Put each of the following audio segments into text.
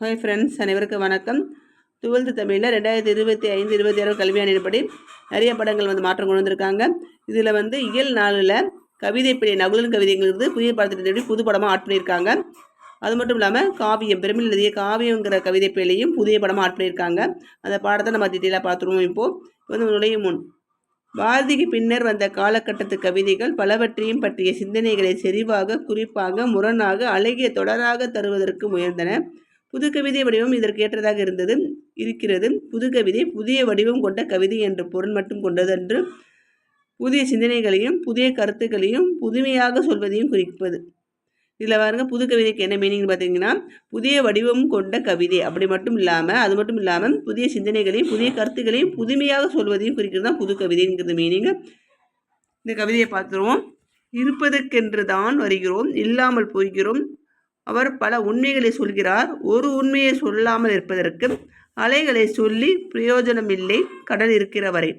Hi friends அனைவருக்கும் வணக்கம். Twelfth தமிழில் ரெண்டாயிரத்தி இருபத்தி ஐந்து இருபத்தி ஆறு கல்வியாண்டின்படி நிறைய படங்கள் வந்து மாற்றம் கொண்டு வந்திருக்காங்க. இதில் வந்து இயல் நாளில் கவிதை பிழை நகுலன் கவிதைங்கிறது புதிய படத்திட்டப்படி புது படமாக ஆட் பண்ணியிருக்காங்க. அது மட்டும் இல்லாமல் காவியம் பெருமில் எழுதிய காவியங்கிற கவிதை பிழையும் புதிய படமாக ஆட் பண்ணியிருக்காங்க. அந்த பாடத்தை நம்ம டீட்டெயிலாக பார்த்துருவோம் இப்போது வந்து நுழையும் முன். பாரதிக்கு பின்னர் வந்த காலகட்டத்து கவிதைகள் பலவற்றையும் பற்றிய சிந்தனைகளை செறிவாக குறிப்பாக முரணாக அழகிய தொடராக தருவதற்கு முயன்றன. புது கவிதை வடிவம் இதற்கு ஏற்றதாக இருந்தது இருக்கிறது. புது கவிதை புதிய வடிவம் கொண்ட கவிதை என்ற பொருள் மட்டும் கொண்டதென்று புதிய சிந்தனைகளையும் புதிய கருத்துக்களையும் புதுமையாக சொல்வதையும் குறிப்பது. இதில் பாருங்கள் புது கவிதைக்கு என்ன மீனிங் பார்த்தீங்கன்னா புதிய வடிவம் கொண்ட கவிதை. அப்படி மட்டும் இல்லாமல் அது மட்டும் இல்லாமல் புதிய சிந்தனைகளையும் புதிய கருத்துக்களையும் புதுமையாக சொல்வதையும் குறிக்கிறது தான் புது கவிதைங்கிறது மீனிங் இந்த கவிதையை பார்த்துருவோம். இருப்பதற்கென்று தான் வருகிறோம் இல்லாமல் போகிறோம். அவர் பல உண்மைகளை சொல்கிறார். ஒரு உண்மையை சொல்லாமல் இருப்பதற்கு அலைகளை சொல்லி பிரயோஜனமில்லை கடல் இருக்கிற வரை.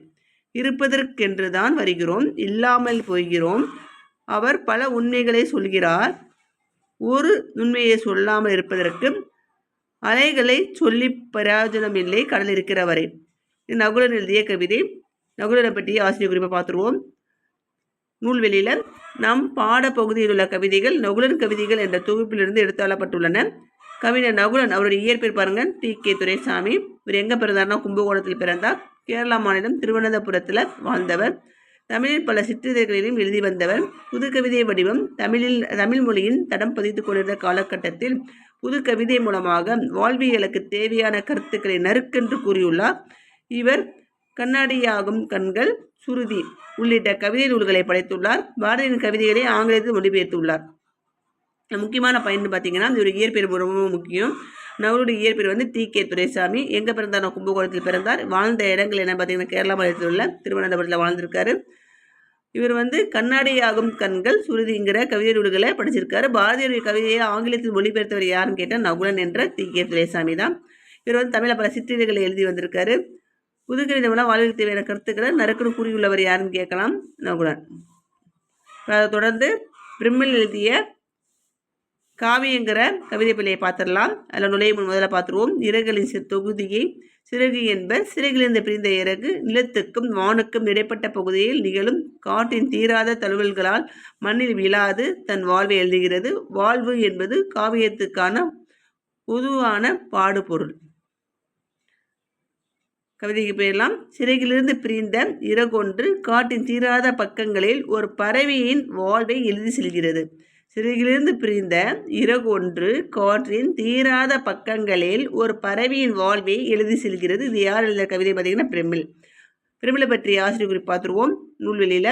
இருப்பதற்கென்று தான் வருகிறோம் இல்லாமல் போகிறோம். அவர் பல உண்மைகளை சொல்கிறார். ஒரு உண்மையை சொல்லாமல் இருப்பதற்கு அலைகளை சொல்லி பிரயோஜனமில்லை கடல் இருக்கிற வரை நகுலன் எழுதிய கவிதை. நகுலனை பற்றி ஆசிரியர் குறிப்பை பார்த்துருவோம். நூல்வெளியில் நம் பாடப்பகுதியில் உள்ள கவிதைகள் நகுலன் கவிதைகள் என்ற தொகுப்பிலிருந்து எடுத்தாளப்பட்டுள்ளன கவிஞர் நகுலன் அவருடைய இயற்பெயர் பாருங்கள். டி. கே. துரைசாமி. இவர் எங்கே பிறந்தார்னா கும்பகோணத்தில் பிறந்தார். கேரளா மாநிலம் திருவனந்தபுரத்தில் வாழ்ந்தவர். தமிழில் பல சிற்றிதழ்களிலும் எழுதி வந்தவர். புது கவிதை வடிவம் தமிழில் தமிழ் மொழியின் தடம் பதித்து கொண்டிருந்த காலகட்டத்தில் புது கவிதை மூலமாக வாழ்வியலுக்கு தேவையான கருத்துக்களை நறுக்கென்று கூறியுள்ளார். இவர் கண்ணாடியாகும் கண்கள் சுருதி உள்ளிட்ட கவிதை நூல்களை படைத்துள்ளார். பாரதியின் கவிதைகளை ஆங்கிலத்தில் மொழிபெயர்த்துள்ளார். முக்கியமான பயன் பார்த்தீங்கன்னா ஒரு இயற்பெயர் ரொம்ப முக்கியம். நவருடைய இயற்பெயர் வந்து டி. கே. துரைசாமி. எங்கே பிறந்தார்? கும்பகோணத்தில் பிறந்தார். வாழ்ந்த இடங்கள் என்ன பார்த்தீங்கன்னா கேரளா மாநிலத்தில் உள்ள திருவனந்தபுரத்தில் வாழ்ந்திருக்காரு. இவர் வந்து கண்ணாடியாகும் கண்கள் சுருதிங்கிற கவிதை நூல்களை படிச்சிருக்காரு. பாரதியுடைய கவிதையை ஆங்கிலத்தில் மொழிபெயர்த்தவர் யாருன்னு கேட்டால் நகுலன் என்ற டி. கே. துரைசாமி தான். இவர் வந்து தமிழில் பல சிற்றிதழ்களை எழுதி வந்திருக்காரு. புதுக்கவிதை மூலம் வாழ்வில் தேவையான கருத்துக்களை நறுக்குன்னு கூறியுள்ளவர் யாருன்னு கேட்கலாம். நகுலன். அதை தொடர்ந்து பிரிம்மில் எழுதிய காவியங்கிற கவிதை பிள்ளையை பார்த்துடலாம். அதில் நுழைய முதல்ல பார்த்துருவோம். இறகுகளின் தொகுதியை சிறகு என்பர் சிறகிலிருந்து பிரிந்த இறகு நிலத்துக்கும் வானுக்கும் இடைப்பட்ட பகுதியில் நிகழும் காட்டின் தீராத தழுவல்களால் மண்ணில் விழாது தன் வாழ்வை எழுதுகிறது. வாழ்வு என்பது காவியத்துக்கான பொதுவான பாடுபொருள். கவிதைக்கு போயிடலாம். சிறையிலிருந்து பிரிந்த இறகொன்று காட்டின் தீராத பக்கங்களில் ஒரு பறவையின் வாழ்வை எழுதி செல்கிறது. சிறுகிலிருந்து பிரிந்த இறகொன்று காற்றின் தீராத பக்கங்களில் ஒரு பறவையின் வாழ்வை எழுதி செல்கிறது. இது யார் எழுத கவிதை பார்த்தீங்கன்னா பிரமிழ் பிரமிழை பற்றி ஆசிரியர் குறிப்பு பார்த்துருவோம். நூல்வெளியில்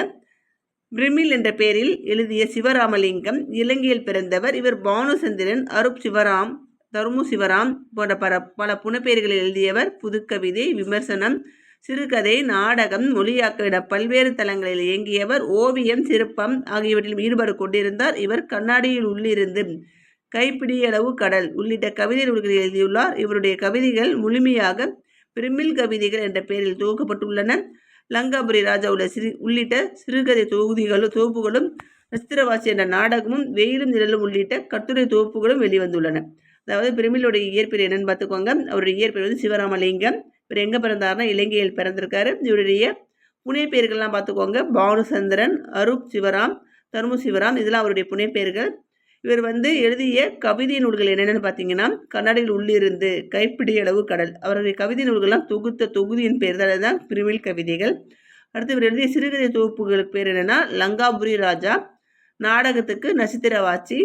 பிரமிழ் என்ற பெயரில் எழுதிய சிவராமலிங்கம் இலங்கையில் பிறந்தவர் இவர் பானுசந்திரன் அருப் சிவராம் தருமு சிவராம் போன்ற பல பல புனப்பெயர்களில் எழுதியவர் புதுக்கவிதை விமர்சனம் சிறுகதை நாடகம் மொழியாக்க என பல்வேறு தளங்களில் இயங்கியவர் ஓவியம் சிற்பம் ஆகியவற்றில் ஈடுபாடு கொண்டிருந்தார். இவர் கண்ணாடியில் உள்ளிருந்து கைப்பிடியளவு கடல் உள்ளிட்ட கவிதை நூல்களை எழுதியுள்ளார். இவருடைய கவிதைகள் முழுமையாக பிரிமில் கவிதைகள் என்ற பெயரில் தொகுக்கப்பட்டுள்ளன. லங்காபுரி ராஜா உள்ள சிறு உள்ளிட்ட சிறுகதை தொகுதிகளும் தொகுப்புகளும் நஸ்திரவாசி என்ற நாடகமும் வெயிலும் நிழலும் உள்ளிட்ட கட்டுரை தொகுப்புகளும் வெளிவந்துள்ளன. அதாவது பிரிமிலுடைய இயற்பெயர் என்னன்னு பார்த்துக்கோங்க. அவருடைய இயற்பெயர் வந்து சிவராமலிங்கம். இவர் எங்கே பிறந்தார்னா இலங்கையில் பிறந்திருக்காரு. இவருடைய புனை பெயர்கள்லாம் பார்த்துக்கோங்க. பானுசந்திரன் அருப் சிவராம் தர்மு சிவராம் இதெல்லாம் அவருடைய புனைப்பெயர்கள் இவர் வந்து எழுதிய கவிதை நூல்கள் என்னென்னு பார்த்தீங்கன்னா கன்னடியில் உள்ளிருந்து கைப்பிடி அளவு கடல். அவருடைய கவிதை நூல்கள்லாம் தொகுத்த தொகுதியின் பேர் தான். தான் பிரிவில் கவிதைகள். அடுத்து இவர் எழுதிய சிறுகதை தொகுப்புகளுக்கு பேர் என்னென்னா லங்காபுரி ராஜா நாடகத்துக்கு நட்சத்திர வாசி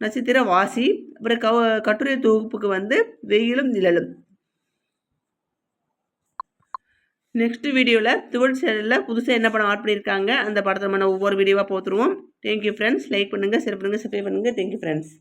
நட்சத்திர வாசி. அப்புறம் கவ கட்டுரை தொகுப்புக்கு வந்து வெயிலும் நிழலும். நெக்ஸ்ட் வீடியோவில் துவல் சேனலில் புதுசாக என்ன படம் ஆட் பண்ணியிருக்காங்க அந்த படத்தை நம்ம ஒவ்வொரு வீடியோவாக போத்துருவோம் தேங்க்யூ ஃப்ரெண்ட்ஸ் லைக் பண்ணுங்கள் ஷேர் பண்ணுங்கள் சப்ஸ்கிரைப் பண்ணுங்கள் தேங்க்யூ ஃப்ரெண்ட்ஸ்